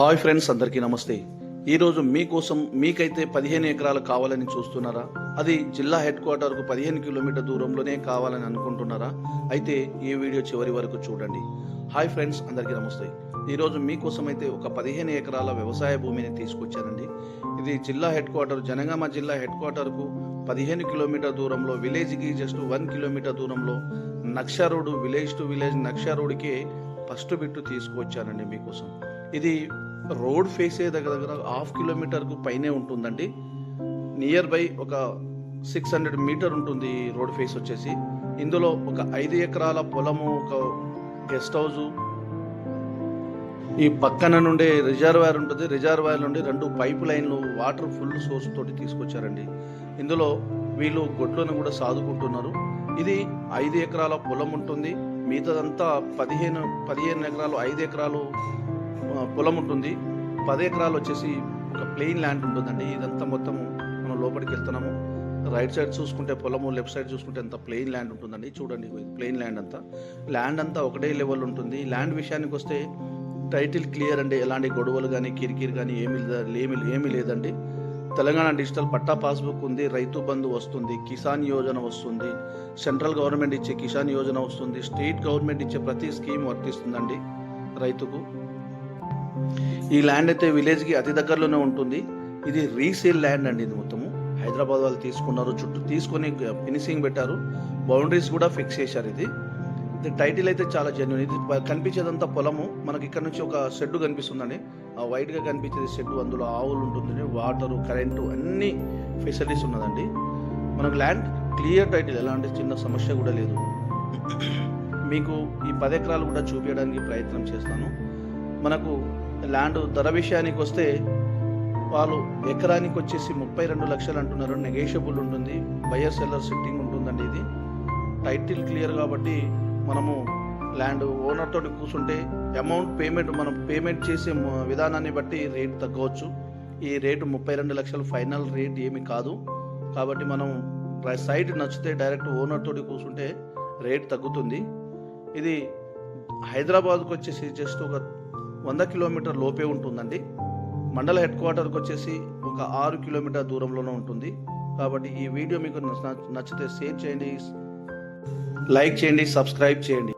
Hi friends అందరికీ నమస్తే. ఈరోజు మీకోసం మీకైతే పదిహేను ఎకరాలు కావాలని చూస్తున్నారా? అది జిల్లా హెడ్ క్వార్టర్కు పదిహేను కిలోమీటర్ దూరంలోనే కావాలని అనుకుంటున్నారా? అయితే ఈ వీడియో చివరి వరకు చూడండి. హాయ్ ఫ్రెండ్స్ అందరికీ నమస్తే. ఈరోజు మీకోసం అయితే ఒక పదిహేను ఎకరాల వ్యవసాయ భూమిని తీసుకొచ్చానండి. ఇది జిల్లా హెడ్ క్వార్టర్ జనగామ జిల్లా హెడ్ క్వార్టర్కు పదిహేను కిలోమీటర్ దూరంలో విలేజ్కి జస్ట్ వన్ కిలోమీటర్ దూరంలో నక్షా రోడ్ విలేజ్ టు విలేజ్ నక్షా రోడ్కి ఫస్ట్ బిట్టు తీసుకువచ్చానండి మీకోసం. ఇది రోడ్ ఫేసే దగ్గర దగ్గర హాఫ్ కిలోమీటర్కు పైనే ఉంటుందండి. నియర్ బై ఒక సిక్స్ హండ్రెడ్ మీటర్ ఉంటుంది రోడ్ ఫేస్ వచ్చేసి. ఇందులో ఒక ఐదు ఎకరాల పొలము ఒక గెస్ట్ హౌస్ ఈ పక్కన నుండి రిజర్వాయర్ ఉంటుంది. రిజర్వాయర్ నుండి రెండు పైప్ లైన్లు వాటర్ ఫుల్ సోర్స్ తోటి తీసుకొచ్చారండి. ఇందులో వీళ్ళు గొడ్లను కూడా సాదుకుంటున్నారు. ఇది ఐదు ఎకరాల పొలం ఉంటుంది. మిగతాదంతా పదిహేను పదిహేను ఎకరాలు ఐదు ఎకరాలు పొలం ఉంటుంది. పది ఎకరాలు వచ్చేసి ఒక ప్లెయిన్ ల్యాండ్ ఉంటుందండి. ఇదంతా మొత్తం మనం లోపలికి వెళ్తున్నాము. రైట్ సైడ్ చూసుకుంటే పొలము లెఫ్ట్ సైడ్ చూసుకుంటే అంత ప్లెయిన్ ల్యాండ్ ఉంటుందండి. చూడండి ప్లెయిన్ ల్యాండ్ అంతా. ల్యాండ్ అంతా ఒకటే లెవెల్ ఉంటుంది. ల్యాండ్ విషయానికి వస్తే టైటిల్ క్లియర్ అండి. ఎలాంటి గొడవలు కానీ కిరికిరి కానీ ఏమీ ఏమి ఏమీ లేదండి. తెలంగాణ డిజిటల్ పట్టా పాస్బుక్ ఉంది. రైతు బంధు వస్తుంది. కిసాన్ యోజన వస్తుంది. సెంట్రల్ గవర్నమెంట్ ఇచ్చే కిసాన్ యోజన వస్తుంది. స్టేట్ గవర్నమెంట్ ఇచ్చే ప్రతి స్కీమ్ వర్తిస్తుందండి రైతుకు. ఈ ల్యాండ్ అయితే విలేజ్కి అతి దగ్గరలోనే ఉంటుంది. ఇది రీసేల్ ల్యాండ్ అండి ఇది మొత్తము. హైదరాబాద్ వాళ్ళు తీసుకున్నారు చుట్టూ తీసుకొని ఫినిషింగ్ పెట్టారు. బౌండరీస్ కూడా ఫిక్స్ చేశారు ఇది. ఇది టైటిల్ అయితే చాలా జెన్యున్ ఇది కనిపించేదంతా పొలము. మనకి ఇక్కడ నుంచి ఒక షెడ్ కనిపిస్తుందండి. ఆ వైట్గా కనిపించేది షెడ్ అందులో ఆవులు ఉంటుంది వాటరు కరెంటు అన్ని ఫెసిలిటీస్ ఉన్నదండి. మనకు ల్యాండ్ క్లియర్ టైటిల్ ఎలాంటి చిన్న సమస్య కూడా లేదు. మీకు ఈ పది ఎకరాలు కూడా చూపించడానికి ప్రయత్నం చేస్తాను. మనకు ల్యాండ్ ధర విషయానికి వస్తే వాళ్ళు ఎకరానికి వచ్చేసి ముప్పై రెండు లక్షలు అంటున్నారు. నెగేషియబుల్ ఉంటుంది. బయర్ సెల్లర్ సిట్టింగ్ ఉంటుందండి ఇది. టైటిల్ క్లియర్ కాబట్టి మనము ల్యాండ్ ఓనర్ తోటి కూర్చుంటే అమౌంట్ పేమెంట్ మనం పేమెంట్ చేసే విధానాన్ని బట్టి రేట్ తగ్గవచ్చు. ఈ రేటు ముప్పై రెండు లక్షలు ఫైనల్ రేట్ ఏమి కాదు. కాబట్టి మనం సైట్ నచ్చితే డైరెక్ట్ ఓనర్ తోటి కూర్చుంటే రేట్ తగ్గుతుంది. ఇది హైదరాబాద్కు వచ్చేసి జస్ట్ ఒక వంద కిలోమీటర్ లోపే ఉంటుందండి. మండల హెడ్ క్వార్టర్కి వచ్చేసి ఒక ఆరు కిలోమీటర్ దూరంలోనే ఉంటుంది. కాబట్టి ఈ వీడియో మీకు నచ్చితే షేర్ చేయండి. లైక్ చేయండి సబ్స్క్రైబ్ చేయండి.